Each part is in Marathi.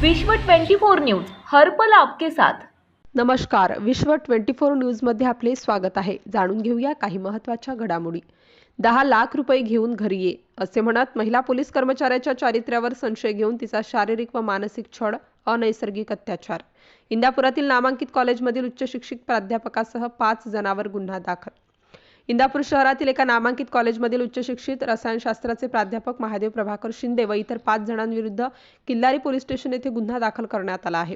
विश्व 24 न्यूज हरपल आपके साथ. नमस्कार. विश्व ट्वेंटी फोर न्यूजमध्ये आपले स्वागत आहे. जाणून घेऊया काही महत्त्वाच्या घडामोडी. दहा लाख रुपये घेऊन घरी ये असे म्हणत महिला पोलीस कर्मचाऱ्याच्या चारित्र्यावर संशय घेऊन तिचा शारीरिक व मानसिक छळ अनैसर्गिक अत्याचार. इंदापुरातील नामांकित कॉलेजमधील उच्च शिक्षित प्राध्यापकासह पाच जणांवर गुन्हा दाखल. इंदापूर शहरातील एका नामांकित कॉलेजमधील उच्च शिक्षित रसायनशास्त्राचे प्राध्यापक महादेव प्रभाकर शिंदे व इतर पाच जणांविरुद्ध किल्लारी पोलीस स्टेशन येथे गुन्हा दाखल करण्यात आला आहे.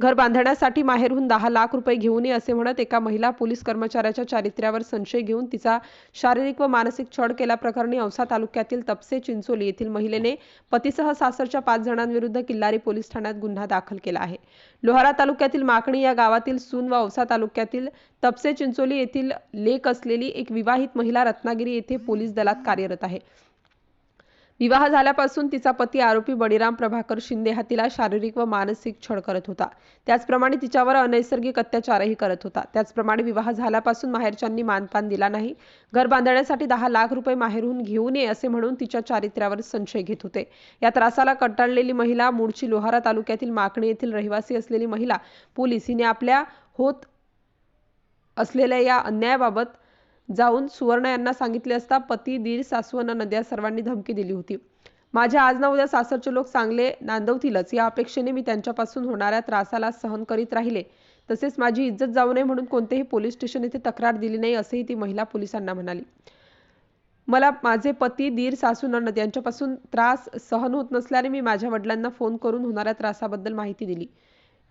घर बांधण्यासाठी माहेरहून दहा लाख रुपये घेऊन ये असे म्हणत एका महिला पोलीस कर्मचाऱ्याच्या चारित्र्यावर संशय घेऊन तिचा शारीरिक व मानसिक छळ केल्याप्रकरणी औसा तालुक्यातील तपसे चिंचोली येथील महिलेने पतीसह सासरच्या पाच जणांविरुद्ध किल्लारी पोलीस ठाण्यात गुन्हा दाखल केला आहे. लोहारा तालुक्यातील माकणी या गावातील सून व औसा तालुक्यातील तपसे चिंचोली येथील लेक असलेली एक विवाहित महिला रत्नागिरी येथे पोलीस दलात कार्यरत आहे. विवाह झाल्यापासून तिचा पती आरोपी बळीराम प्रभाकर शिंदे हा तिला शारीरिक व मानसिक छळ करत होता. त्याचप्रमाणे तिच्यावर अनैसर्गिक अत्याचारही करत होता. त्याचप्रमाणे विवाह झाल्यापासून माहेरच्यांनी मानपान दिला नाही. घर बांधण्यासाठी दहा लाख रुपये माहेरहून घेऊन ये असे म्हणून तिच्या चारित्र्यावर संशय घेत होते. या त्रासाला कंटाळलेली महिला मूळची लोहारा तालुक्यातील माकणे येथील रहिवासी असलेली महिला पोलीस हिने आपल्या होत असलेल्या या अन्यायाबाबत जाऊन सुवर्ण यांना सांगितले असता पती दीर सासू अन नद्या सर्वांनी धमकी दिली होती. माझ्या आज ना उद्या सासरचे लोक चांगले नांदवतीलच. या अपेक्षेने मी त्यांच्यापासून होणाऱ्या त्रासाला सहन करीत राहिले. तसेच माझी इज्जत जाऊ नये म्हणून कोणतेही पोलीस स्टेशन येथे तक्रार दिली नाही असेही ती महिला पोलिसांना म्हणाली. मला माझे पती दीर सासू नणद यांच्यापासून त्रास सहन होत नसल्याने मी माझ्या वडिलांना फोन करून होणाऱ्या त्रासाबद्दल माहिती दिली.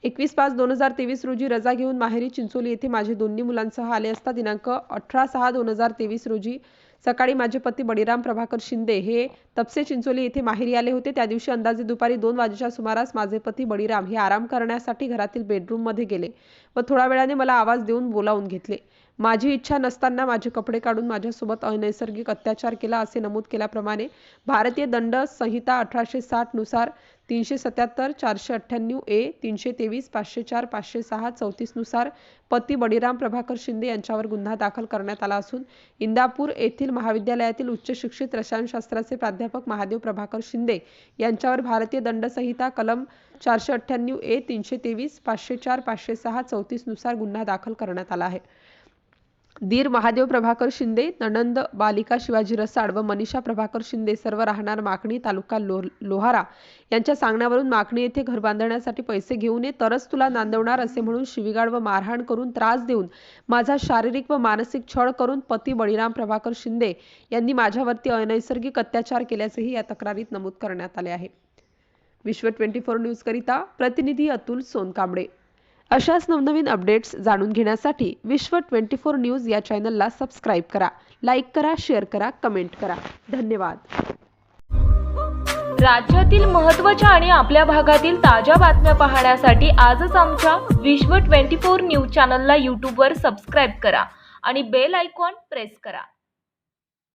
एकवीस पाच दोन हजार तेवीस रोजी रजा घेऊन माहेरी चिंचोली येथे माझे दोन्ही मुलांसह आले असता दिनांक अठरा सहा दोन हजार तेवीस रोजी सकाळी माझे पती बळीराम प्रभाकर शिंदे हे तपसे चिंचोली येथे माहेरी आले होते. त्या दिवशी अंदाजे दुपारी दोन वाजेच्या सुमारास माझे पती बळीराम हे आराम करण्यासाठी घरातील बेडरूममध्ये गेले व थोड्या वेळाने मला आवाज देऊन बोलावून घेतले. माझी इच्छा नसताना माझे कपडे काढून माझ्यासोबत अनैसर्गिक अत्याचार केला असे नमूद केल्याप्रमाणे भारतीय दंड संहिता अठराशे साठनुसार तीनशे सत्याहत्तर चारशे अठ्ठ्याण्णव ए तीनशे तेवीस पाचशे चार पाचशे सहा चौतीसनुसार पती बळीराम प्रभाकर शिंदे यांच्यावर गुन्हा दाखल करण्यात आला असून इंदापूर येथील महाविद्यालयातील उच्च शिक्षित रसायनशास्त्राचे प्राध्यापक महादेव प्रभाकर शिंदे यांच्यावर भारतीय दंड संहिता कलम चारशे अठ्ठ्याण्णव ए तीनशे तेवीस पाचशे चार पाचशे सहा चौतीसनुसार गुन्हा दाखल करण्यात आला आहे. दीर महादेव प्रभाकर शिंदे नणंद बालिका शिवाजी रसाड व मनीषा प्रभाकर शिंदे सर्व राहणार माकणी तालुका लो लोहारा. यांच्या सांगण्यावरून माकणी येथे घर बांधण्यासाठी पैसे घेऊन ये तरच तुला नांदवणार असे म्हणून शिवीगाळ व मारहाण करून त्रास देऊन माझा शारीरिक व मानसिक छळ करून पती बळीराम प्रभाकर शिंदे यांनी माझ्यावरती अनैसर्गिक अत्याचार केल्याचेही या तक्रारीत नमूद करण्यात आले आहे. विश्व ट्वेंटी फोर न्यूजकरिता प्रतिनिधी अतुल सोनकांबळे. अशाच नवनवीन अपडेट्स जाणून घेण्यासाठी विश्व ट्वेंटी फोर न्यूज या चॅनलला सबस्क्राईब करा लाईक करा शेअर करा कमेंट करा. धन्यवाद. राज्यातील महत्त्वाच्या आणि आपल्या भागातील ताज्या बातम्या पाहण्यासाठी आजच आमच्या विश्व 24 न्यूज चॅनलला यूट्यूबवर सबस्क्राईब करा आणि बेल आयकॉन प्रेस करा.